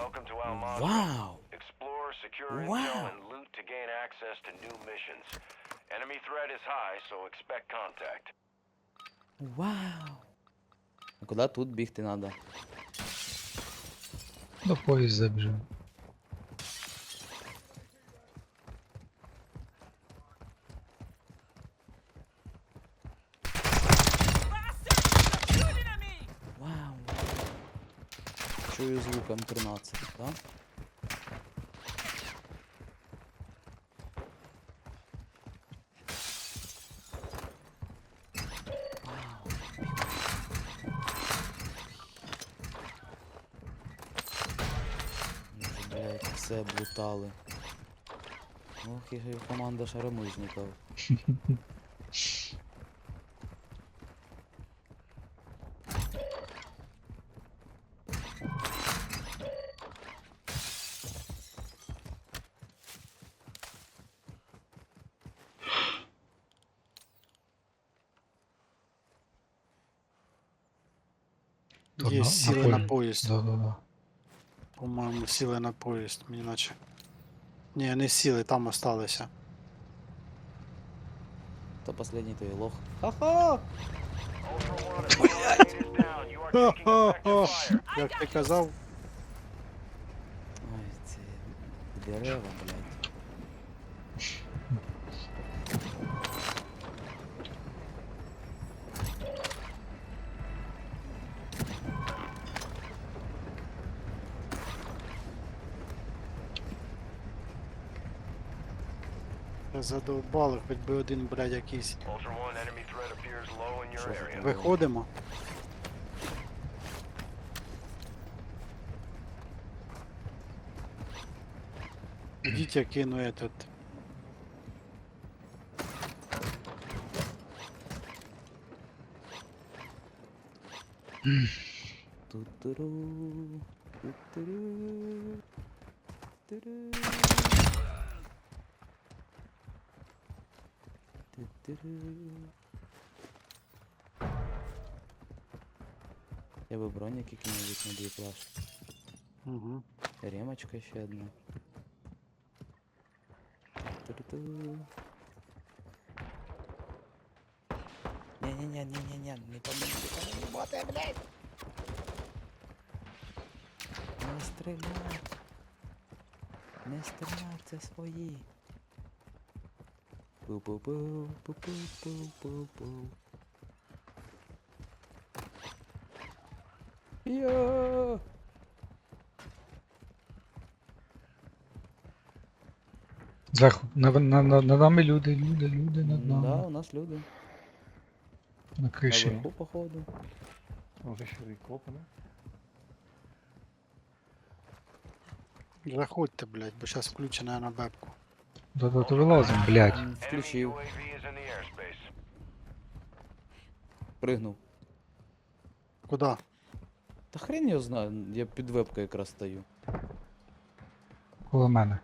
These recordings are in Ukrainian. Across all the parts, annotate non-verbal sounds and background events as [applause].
Welcome to Almaz. Вау! Explore, secure Wow. intel, and loot to gain access to new missions. Enemy threat is high, so expect contact. Вау! А куди тут бігти треба? До поїзда біжимо. Звук М13, так? Все блутали. Ох, і команда шаромижників. [laughs] Тут Є, на- сіли на на полі. поїзд. Да-да-да. По-моєму, сіли на поїзд, мені наче. Ні, не сіли, там осталися. Та последній той лох. Ха-ха! Ultra One, a squad mate is down. You are taking effective fire. Як ти казав, Ой, це дерева, задовбали, хоч би один, блядь, якийсь. Що? Виходимо. Ідіть, я кину этот. Ту-туру, ту-туру, туру. Ту-туру. Я би бронік який-небудь на дві плашки. Угу. Ремочка ще одна. Не-не-не-не-не-не, не помогите, не боты, блядь! Не стріляй! Не стріляй, це свої! Я! Зверху. На, на, на, над нами люди, люди, люди над нами. Да, у нас люди. На криші. Наверху, походу. Може ще й копане? Заходьте, блядь, бо зараз включена на бебку. Да-да, то вилазимо, блядь. Включив, пригнув. Куда? Та хрен його знаю, я під вебкою якраз стою. Коло мене.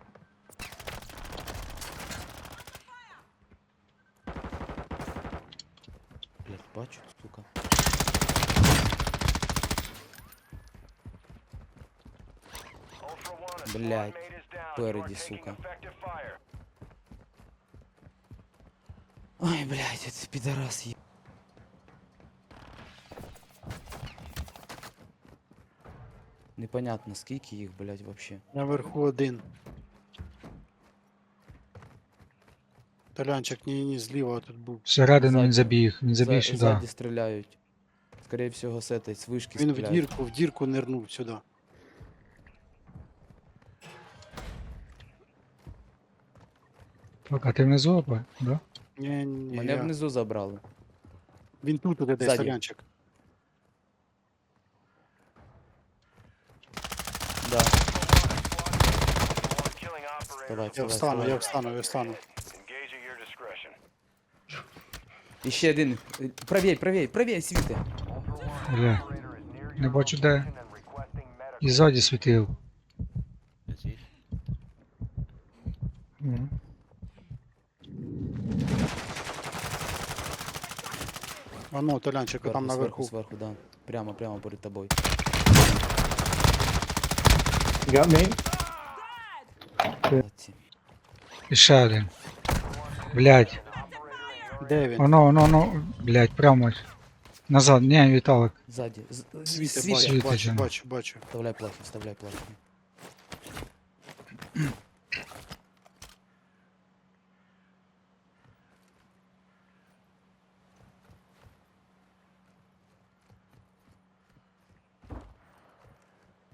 Блять, бачу, сука. Ultra One, a squad Блядь, mate is down. You are спереді, taking сука. effective fire. Блять, це підарас є. Непонятно, скільки їх, блять, вообще. Наверху один. Толянчик, ні, ні, зліва тут був. Всередину він Ззаді. забіг, він забіг За- сюди. Ззаді стріляють. Скорее всього, з этой, з вишки Він в стріляють. дірку, в дірку нирнув сюди. Так, а ти внизу опа? Да? Ні, ні, Мене я... внизу забрали. Він тут іде десь Ззаді. Да. Давай, Я давай, встану, давай. я встану, я встану. І ще один. Е, Правій, правій, правій, світи. Бля. Не бачу де. І ззаді світив. А ну, Толянчик, Зверху, там зверху, наверху. зверху, да. Прямо, прямо перед тобою. Got me. Молодці. І ще один. Блядь. Де він? Оно, оно, оно. Блядь, прямо. ось. Назад, ні, Віталик. Ззаді. З- Світи, Світи. бачу, Світи, бачу, Джон. бачу, бачу. Вставляй плахи, вставляй плахи.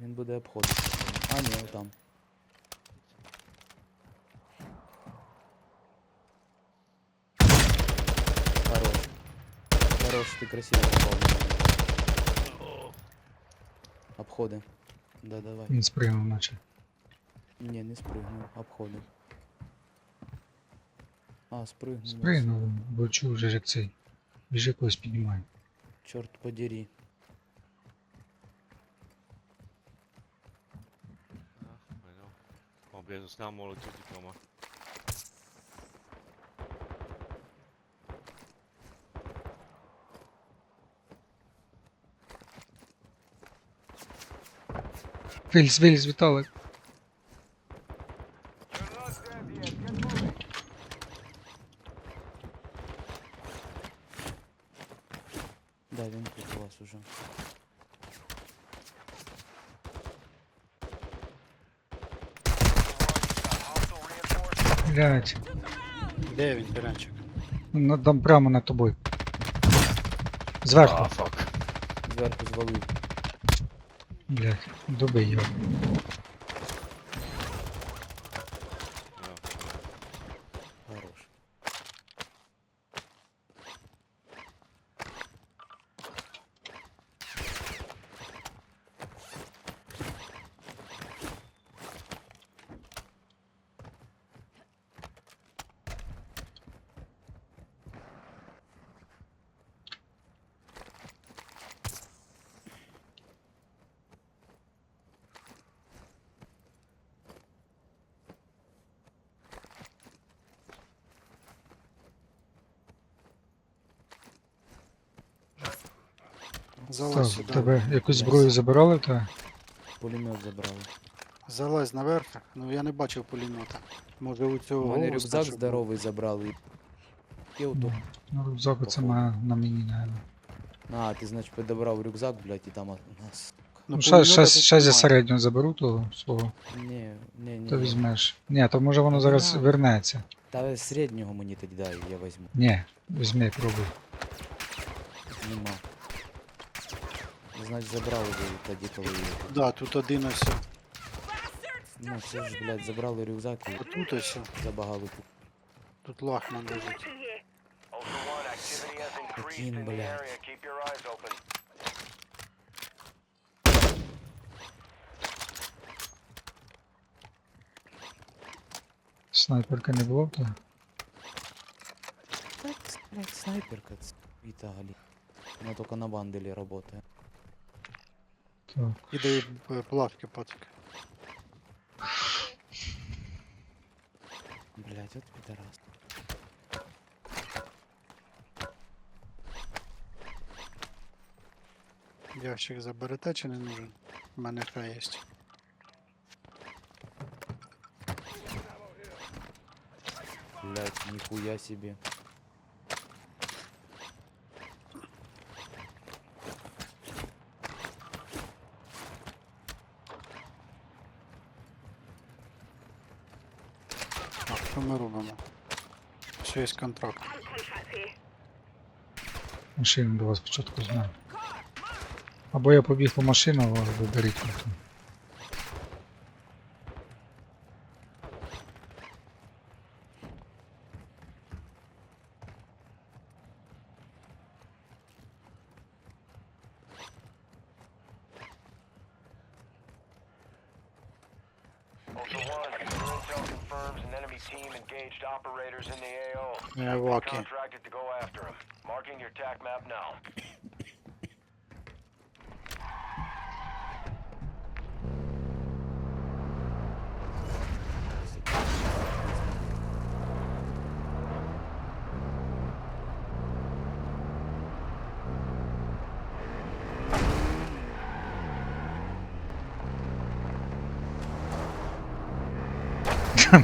Він буде обходити. А, ні, там. Хорош. Хорош, ти красиво попав. Обходи. Да, давай. Він спригнув, наче. Не, не спрыгнул, обходим. А, спрыгнул. Спригнув, бо чув вже як цей. Біжи когось піднімає. Черт подери. Mogelijk terug te komen. Виліз, виліз, Віталик. Да, він тут у вас уже. Блядь. Де він, Теренчик? Ну, там прямо над тобою. Зверху. Зверху звалив. Блядь, добий його. Ja. Хорош. Залазь Так, сюди. тебе якусь зброю забирали, та Пулемет забрали. Залазь наверх. Ну я не бачив пулемета. Може у цього У мене голоса, рюкзак щоб був. здоровий забрали. І отут. ну, рюкзак це Походу. на, на мені, наверное. А, ти, значить, підобрав рюкзак, блядь, і там у нас. Ну, Ну, пулемета тут ще зі немає. середнього заберу того свого, Ні, ні, ні. то ні. візьмеш. Ні, то може воно зараз на. вернеться. Та середнього мені тоді дай, я візьму. Ні, візьми, пробуй. Нема. Значить, забрали ви тоді, коли. Да, тут один ось. Ну, це ж, блядь, забрали рюкзак і Отут ось. забагали тут. Тут лахман лежить. The блядь. Снайперка не було, то Так, блядь, снайперка, це Виталий. Она только на банделе работает. Так. Іде е, плавки пацки. Блять, вот пидорас. Ящик заберете чи не нужен? У мене хай є. Блять, нихуя себе. Що є контракт. Машину до вас спочатку знаю. Або я побіг по машину, а вас беріть потім.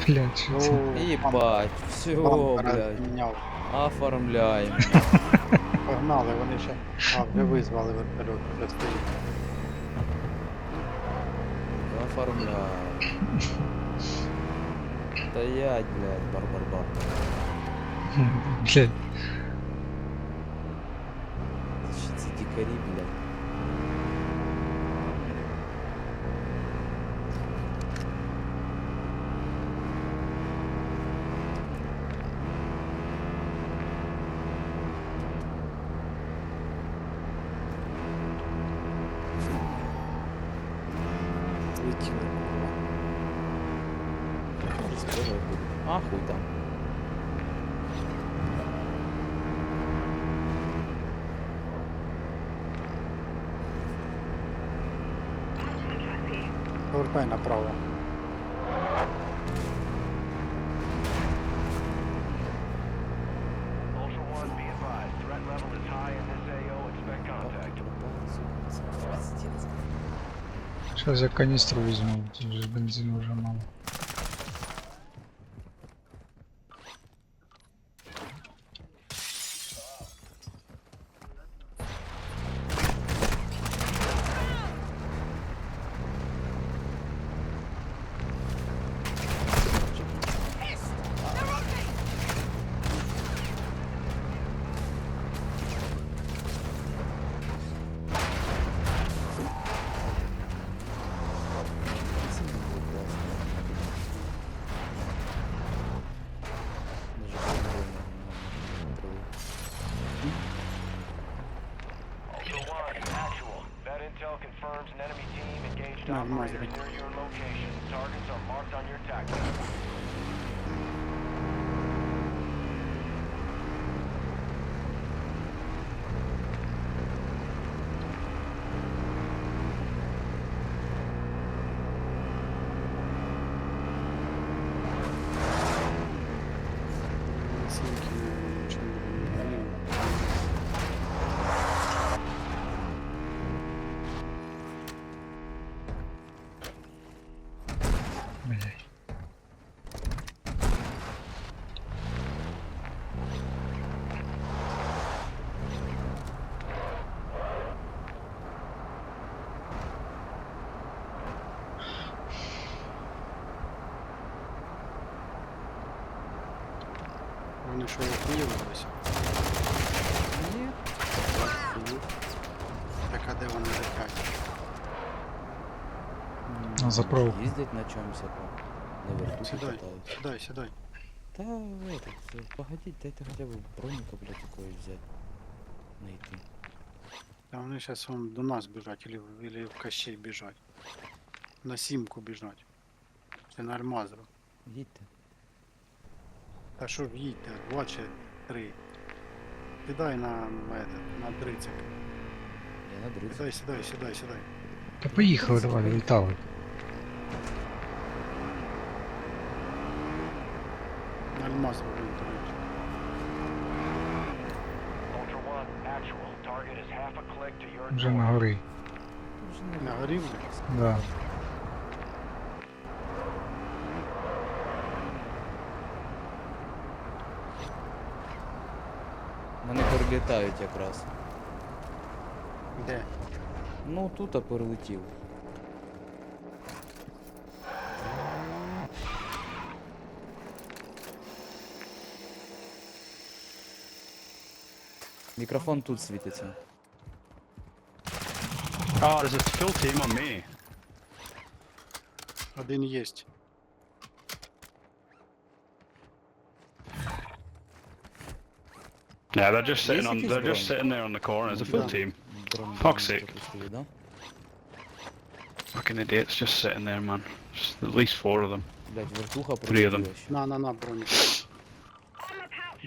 Блядь, що це? О, Єбать, все, бампера блядь. міняв. Оформляємо. [laughs] Погнали, вони ще. А, вже визвали вертольот, вже стоїть. Оформляємо. Стоять, блядь, бар-бар-бар. Блядь, Що це дикарі, блядь. Contact. Пиздец. Сейчас я каністру візьму, тут же бензину вже мало. Not. Near your location. Targets are marked on your tactics. Вони що виявилися? Ні. Так а де вони летять? На заправку. Їздять на чомусь там. На вертухи Сідай, катаються. сідай, сідай. Та этот, э, погодіть, дайте хоча б броніка, блядь, якогось взяти. Найти. Та вони зараз вон до нас біжать, или, в- или в Кощей біжать. На сімку біжать. Це на Альмазру. Їдьте. Та що ж їдьте, два чи три. Сідай на, этот, на дрицик. Я на дрицю. Сідай, сідай, сідай, сідай. Та поїхали, давай, літали. На click to your Вже на горі. Вже На горі вже? Да. Перелітають якраз. Де? Ну тут а перелетів. Мікрофон тут світиться. Oh, there's a full team on me. Один єсть. Yeah, they're just sitting Yes, on. it is They're just wrong. sitting there on the corner. It's a full Yeah. team. Дрон Fuck's дрон sake. пропустили, да? Fucking idiots, just sitting there, man. Just at least four of them. Блять, вертуха Three of them. прилетіла ще. На, на, на, бронік.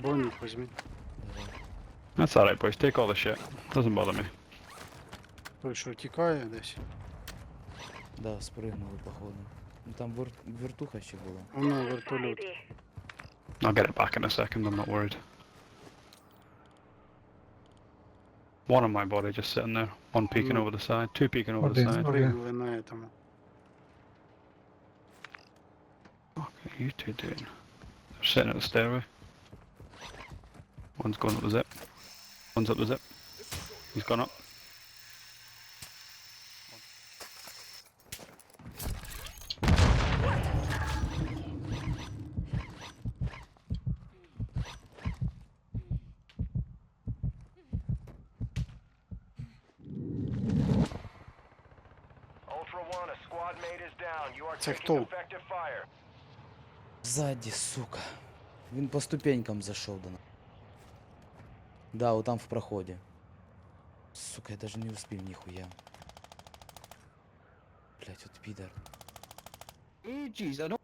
Бронік візьми. Давай. That's alright, boys. Take all the shit. Doesn't bother me. Той, що тікає десь. Да, спригнули, походу. Ну там вер... вертуха ще була. Воно вертольот. I'll get it back in a second. I'm not worried. One on my body, just sitting there. One peeking Mm. over the side. Two peeking over the Один. side. Добре. Пригнули на этому. Okay. are you two doing? They're sitting at the stairway. One's going up the zip. One's up the zip. He's gone up. Це taking хто? effective fire. Ззаді, сука. Він по ступенькам зайшов до нас. Да, вот там в проході. Сука, я даже не успів ніхуя. Блять, от підер. ages. I know.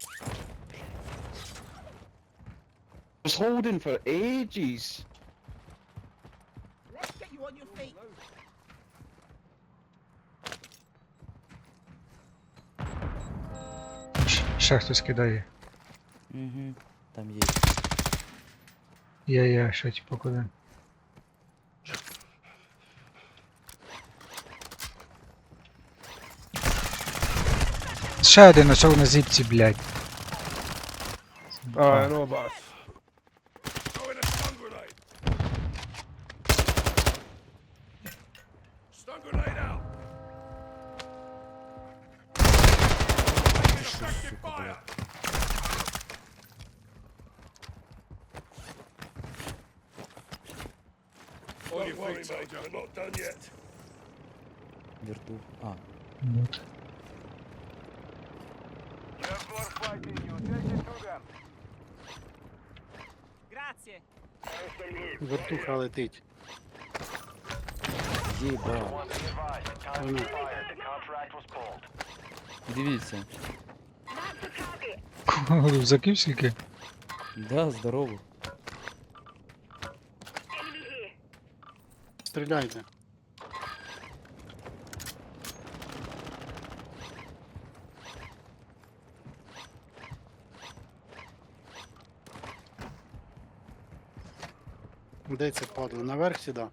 was holding for ages. Ще хтось кидає. Угу. Там є. Я, я, ще типу куди. Ще один знайшов на зіпці, блядь. А, no Вертуха летить. єба. One, be advised. Time Mm. expired. The contract was pulled. Дивіться. Рюкзаків скільки? Да, здорово. Стріляйте. Де це падло? Наверх сюди?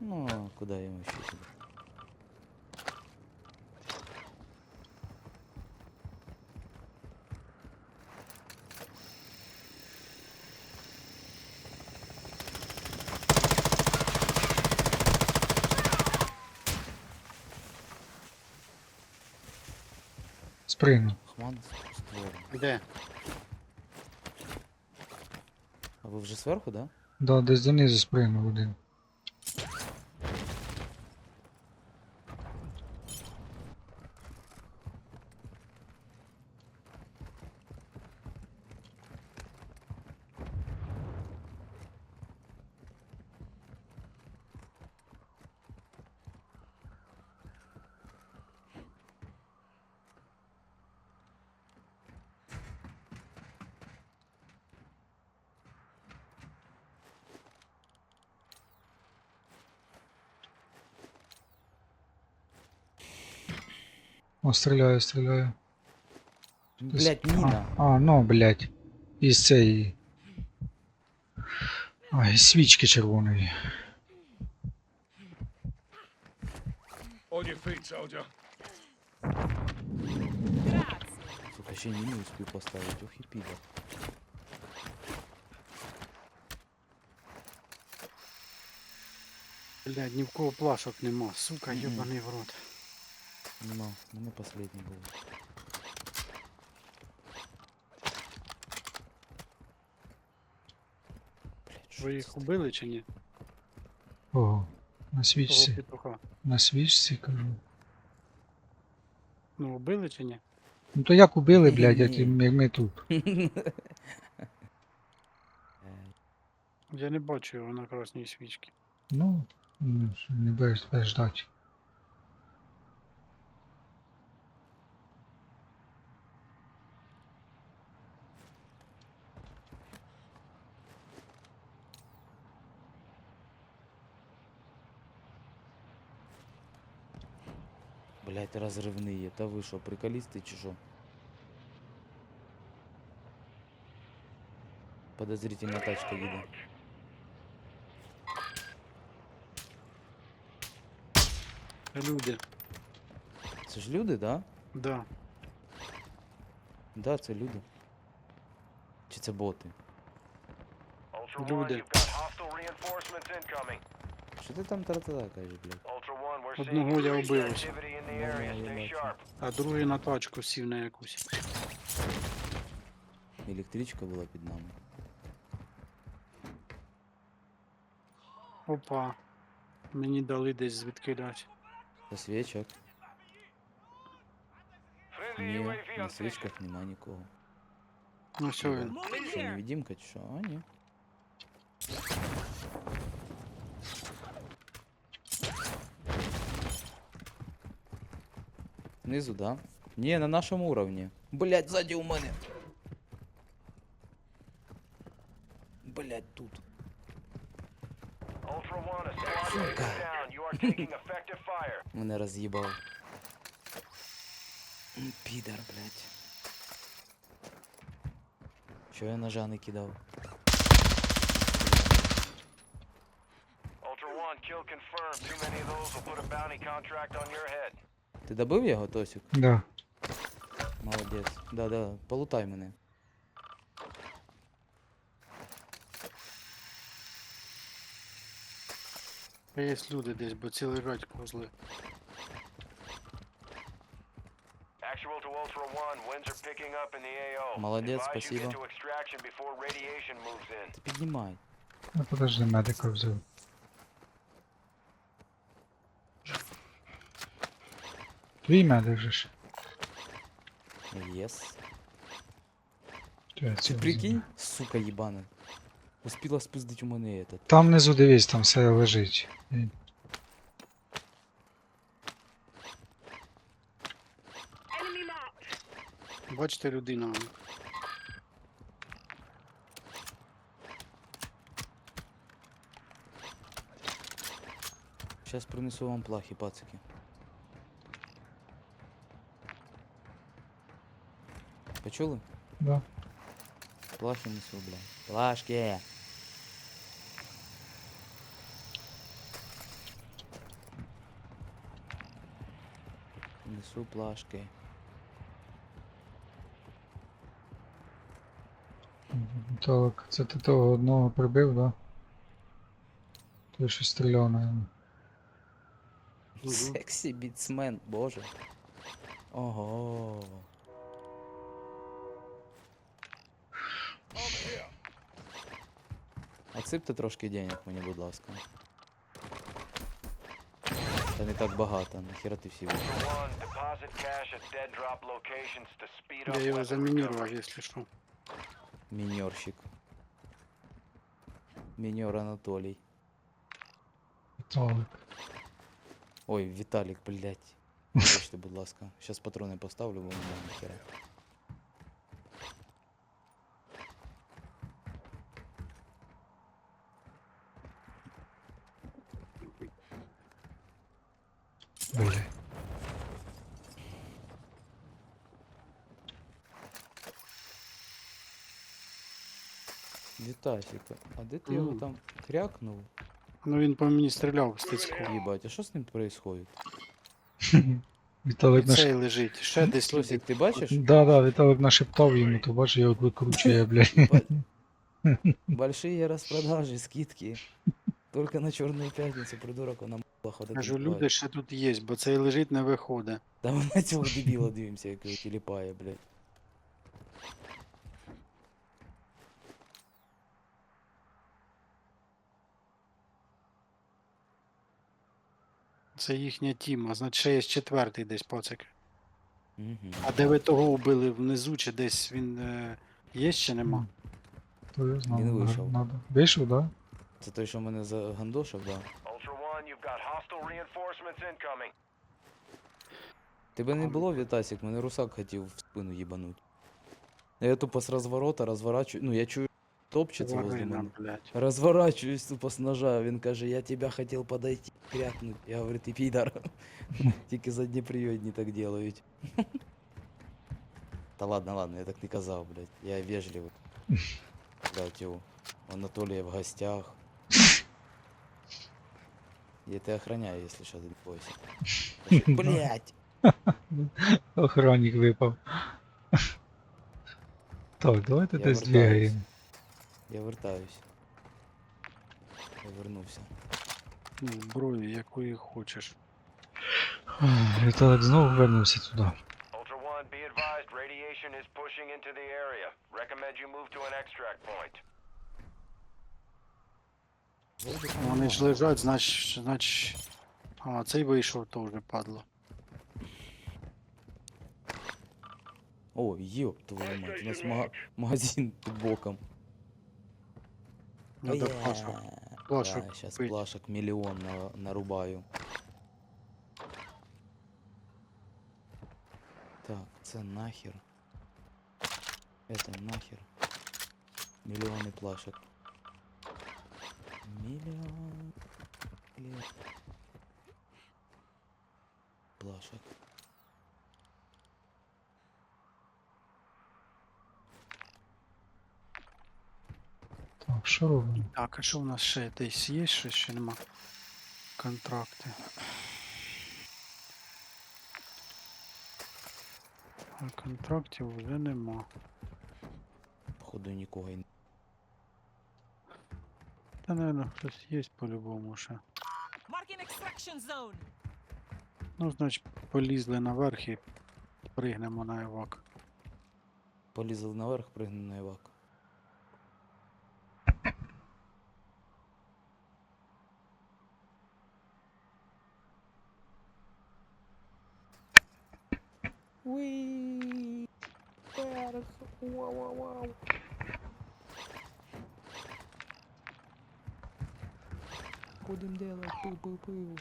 Ну, а куда ему еще сюда? Де? А вы вже сверху, да? Да, десь донизу спригнув один. О, стріляю, стріляю. Блять, міна. А, а, ну, блядь. Із цієї. Ай, свічки червоної. On your feet, soldier. Сука, ще й міну успів поставити, ох і підер. Блядь, ні в кого плашок нема. Сука, Мгм. йобаний в рот. Нема, мене последній був. Блять, що Ви їх убили чи ні? Ого. На Того свічці. петуха. На свічці кажу. Ну, убили чи ні? Ну то як убили, блядь, як і ми, ми тут. Я не бачу його на красній свічці. Ну, ну, що не будеш ждати. Блять, розривний є. Та ви що, приколісти чи що? Подозрительна тачка їде. Люди. Це ж люди, да? Да. Да, це люди. Чи це боти? Люди. Що ти там блядь? Ultra One, we're Одного я sharp. А другий на тачку сів на якусь. Електричка була під нами. Опа. Мені дали десь звідки дать. Та свічок. Ні, на свічках нема нікого. Ну все він. Що, невидимка чи що? А, ні. Снизу, да? Не, на нашем уровне. Блять, сзади у меня. Блять, тут. Сука. [laughs] Меня разъебал. Ну, пидор, блять. Чё я ножа накидал? Ultra kill confirmed. Too many of those will put a bounty contract on your head. Ти добив його, Тосік? Да. Молодець. Да-да, полутай мене. Є люди десь, бо ці лежать козли. Actual to Ultra One, winds are picking up in the AO. Молодец, Advise you спасибо. to extraction before radiation moves in. Ти піднімай. Ну подожди, медика взяв. Твій медик же ж. Єс. Ти прикинь, сука їбана. Успіла спиздить у мене этот. Там внизу дивись, там все лежить. Бачите, людина. Сейчас принесу вам плахи, пацики. Почули? Да. Плахи несу, бля. Плашки! Несу плашки. Так, це ти того одного прибив, да? Той що стріляв, наверное. Сексі біцмен, боже. Ого. Отсипте трошки денег мені, будь ласка. Та не так багато, нахера ти всі вийшов? Ultra One, deposit cash at dead drop locations to speed up Я його weapon замінірував, recovery. якщо що. Міньорщик. Міньор Анатолій. Толик. Ой, Віталік, блядь. Вибачте, будь ласка. Щас патрони поставлю, бо немає ніхера. Вітасіка, а де ти його Мгм. там крякнув? Ну він по мені стріляв стецько. Їбать, а що з ним происходит? [laughs] Віталик наш... Цей лежить. Ще десь люди. Тосік, ти бачиш? Да, да, Віталик нашептав йому, то бачиш, я от викручує, блядь. [laughs] Большие распродажи, скидки. Только на Черную пятницу, придурок, вона мала ходити. Кажу, люди ще тут є, бо цей лежить не виходить. Та ми на цього дебіла дивимося, як його тіліпає, блядь. Це їхня тіма, значить ще є четвертий десь поцик. Угу. А де ви того вбили внизу, чи десь він е, є ще нема? То я знав, Він вийшов. надо. Вийшов, да? Це той, що мене за гандошив, да. Ultra One, you've got hostile reinforcements incoming. Тебе не було, Вітасік, мене русак хотів в спину їбануть. Я тупо з розворота розворачую, ну я чую, топчеться возле Тварина, мене. блядь. Разворачиваюсь тупо с ножа, він каже, я тебя хотел подойти, крякнуть. Я говорю, ти підар. [laughs] Тільки заднеприводні так делають. [laughs] Та ладно, ладно, я так не казав, блядь. Я вежливый. [laughs] Блядь, у Анатолия в гостях. Я тебя охраняю, если что, ты не бойся. Кажи, Блядь! Охранник випав. Так, давайте Я десь вертаюсь. Я вертаюсь. Я вернувся. Ну, якої хочеш. Віталик знову вернувся туди. Ultra One, be advised, radiation is pushing into the area. Recommend you move to an extract point. Вони ж лежать, значить, значить. А, цей вийшов теж падло. О, ёб твою мать, у нас мага- магазин під боком. Надо Е, плашок. плашок Да, сейчас купить. плашек миллион на, нарубаю. Так, це нахер. Это нахер. Миллионы плашек. Миллион. Миллион. Плашек. Що робимо? Так, а що у нас ще десь є щось, ще нема? Контракти. А контрактів вже нема. Походу нікого й не. Та, наверное, хтось є по-любому ще. Ну, значить, полізли наверх і пригнемо на евак. Полізли наверх, пригнув на івак. вверх, вау-вау-вау. Будем делать пыл-пыл-пыл.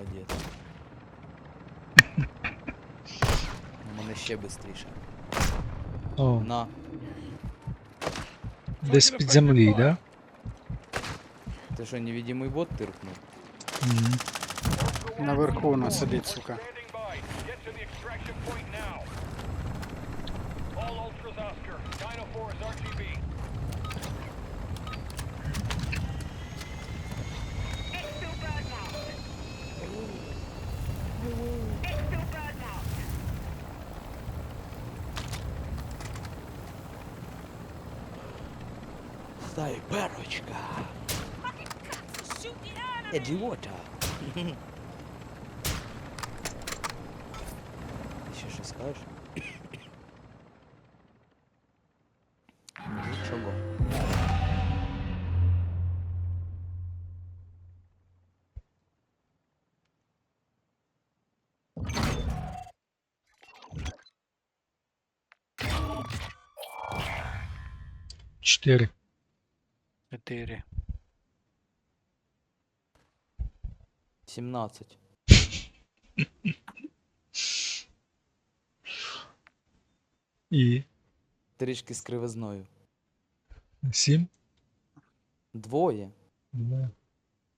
Молодець. [laughs] У мене ще швидше. О, На, десь під землі, да? ти що, невидимий бот тиркнув? Мгм. Наверху вона сидить, сука. Get to the extraction point now. All Ultras Oscar. Dino 4 is RTB. Снайперочка. Ідіота. Ти ще щось скажеш? Нічого. Ну, Четыре. 4. 17. І Трішки з кривизною. 7? Двоє. Два.